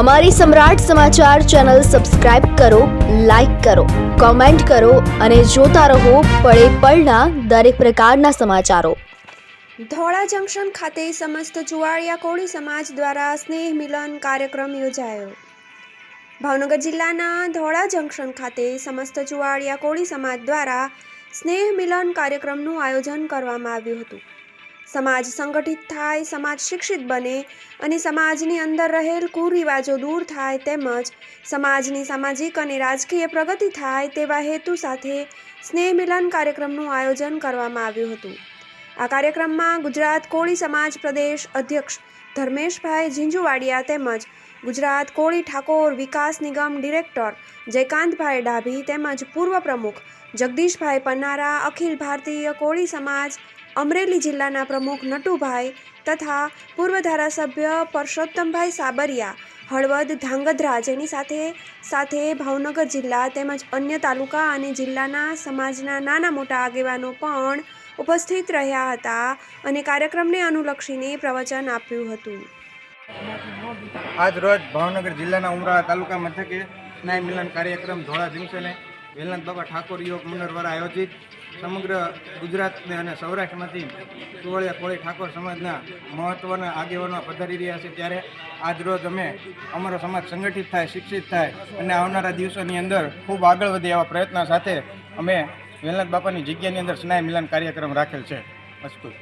અમારી Samrat Samachar channel subscribe કરો, like કરો, કોમેન્ટ કરો અને જોતા રહો પળે પળના દરેક પ્રકારના સમાચારો. ધોળા જંકશન ખાતે સમસ્ત જુવાળિયા કોળી સમાજ દ્વારા સ્નેહ મિલન કાર્યક્રમ યોજાયો. ભાવનગર જિલ્લાના ધોળા જંકશન ખાતે સમસ્ત ચુવાડિયા કોળી સમાજ દ્વારા સ્નેહ મિલન કાર્યક્રમનું આયોજન કરવામાં આવ્યું હતું. સમાજ સંગઠિત થાય, સમાજ શિક્ષિત બને અને સમાજની અંદર રહેલ કુરિવાજો દૂર થાય તેમજ સમાજની સામાજિક અને રાજકીય પ્રગતિ થાય તેવા હેતુ સાથે સ્નેહ મિલન કાર્યક્રમનું આયોજન કરવામાં આવ્યું હતું. આ કાર્યક્રમમાં ગુજરાત કોળી સમાજ પ્રદેશ અધ્યક્ષ ધર્મેશભાઈ ઝીંઝુવાડિયા તેમજ ગુજરાત કોળી ઠાકોર વિકાસ નિગમ ડિરેક્ટર જયકાંતભાઈ ડાભી તેમજ પૂર્વ પ્રમુખ જગદીશભાઈ પન્નારા, અખિલ ભારતીય કોળી સમાજ, અમરેલી જિલ્લાના પ્રમુખ નટુભાઈ તથા પૂર્વ ધારાસભ્ય પરસોત્તમભાઈ સાબરિયા, હળવદ ધાંગધ્રા જેની સાથે સાથે ભાવનગર જિલ્લા તેમજ અન્ય તાલુકા અને જિલ્લાના સમાજના નાના મોટા આગેવાનો પણ ઉપસ્થિત રહ્યા હતા અને કાર્યક્રમને અનુલક્ષીને પ્રવચન આપ્યું હતું. આજ રોજ ભાવનગર જિલ્લાના ઉમરાળા તાલુકા મથકે સ્નાય મિલન કાર્યક્રમ ધોળા જંકશને વેલનાથ બાબા ઠાકોર યોગ મંડળ દ્વારા આયોજિત સમગ્ર ગુજરાતને અને સૌરાષ્ટ્રમાંથી સુવળિયા કોળી ઠાકોર સમાજના મહત્ત્વના આગેવાનો પધારી રહ્યા છે ત્યારે આજ રોજ અમે અમારો સમાજ સંગઠિત થાય, શિક્ષિત થાય અને આવનારા દિવસોની અંદર ખૂબ આગળ વધે એવા પ્રયત્નો સાથે અમે વેલનાથ બાપાની જગ્યાની અંદર સ્નાય મિલન કાર્યક્રમ રાખેલ છે. અસ્તુ.